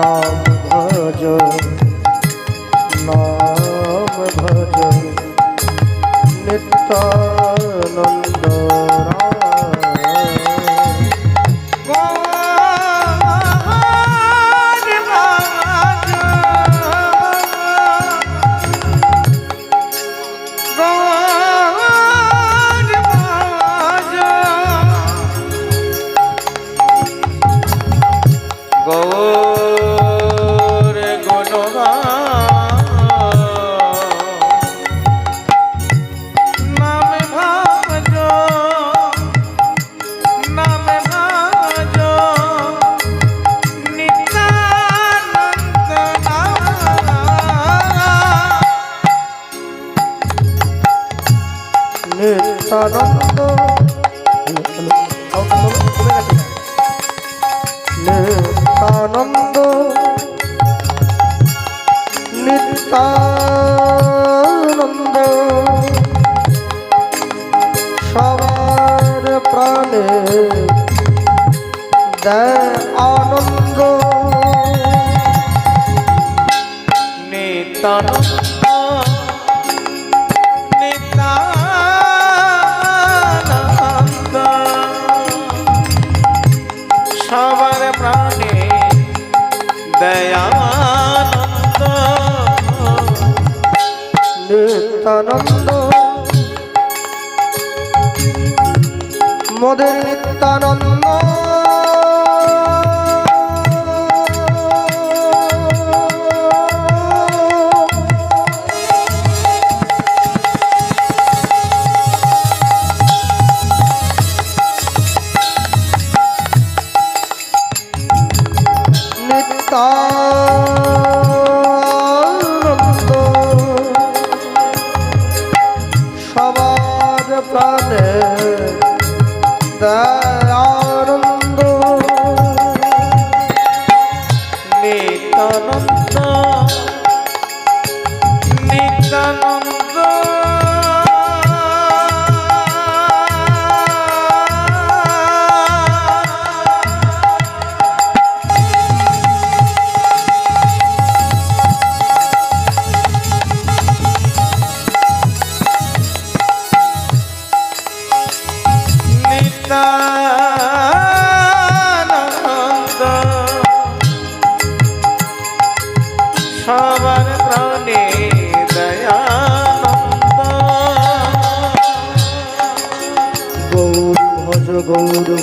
নাম ভজ নাম ভজ নিত্যানন্দ আনন্দ। প্রাণে দয়ানন্দ। নিত্যানন্দ মোদের নিত্যানন্দ নিত্যানন্দ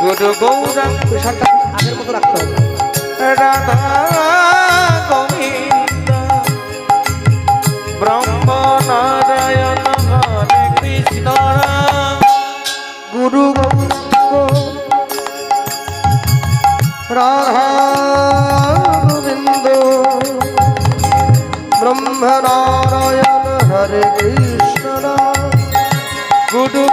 গুরু গৌরাঙ্গ পেশাটা আগের মতো রাখতে হবে রাধা গোবিন্দ ব্রহ্ম নারায়ণ হরে কৃষ্ণ গুরু রাধা গোবিন্দ ব্রহ্ম নারায়ণ হরে কৃষ্ণ রাম গুরু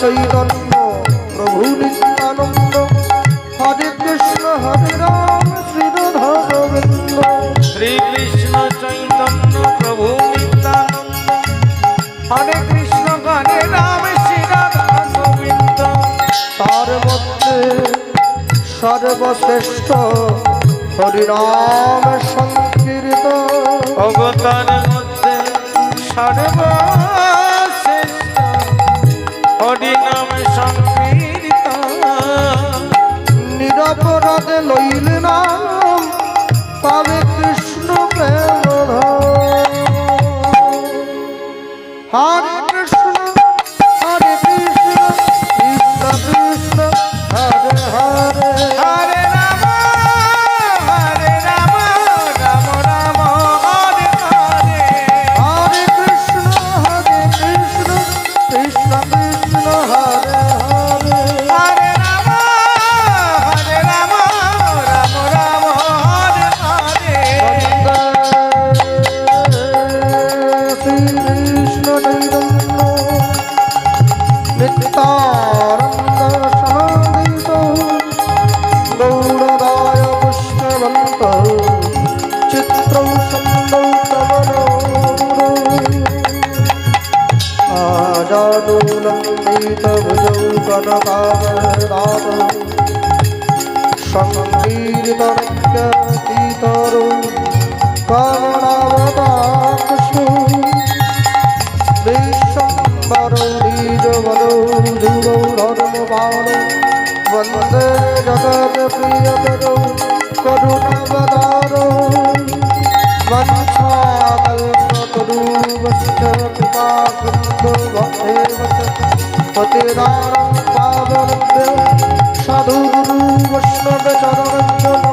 চৈতন্য প্রভু নিত্যানন্দ। হরে কৃষ্ণ হরে রাম শ্রীধর গোবিন্দ। শ্রীকৃষ্ণ চৈতন্য প্রভু নিত্যানন্দ। হরে কৃষ্ণ হরে রাম শ্রীরাধা তার মধ্যে সর্বশ্রেষ্ঠ হরিরাম সংকীর্ত অবতার মধ্যে সর্ব কাজে লইল না তবে गजानूलङ्गीतभुजौ कनकागरदानं सङ्कीर्तनज्ञीतरौ कवणावताक्षु विश्वम्बरौ बीजवलौ धूरौ धर्मपालौ वन्दे जगत्प्रियतरौ करुणवदारौ वञ्चाकल्प वचन कृपा सिंधु भक्ते वचन पतिदारं पावनं साधु गुरु वैष्णव चरणं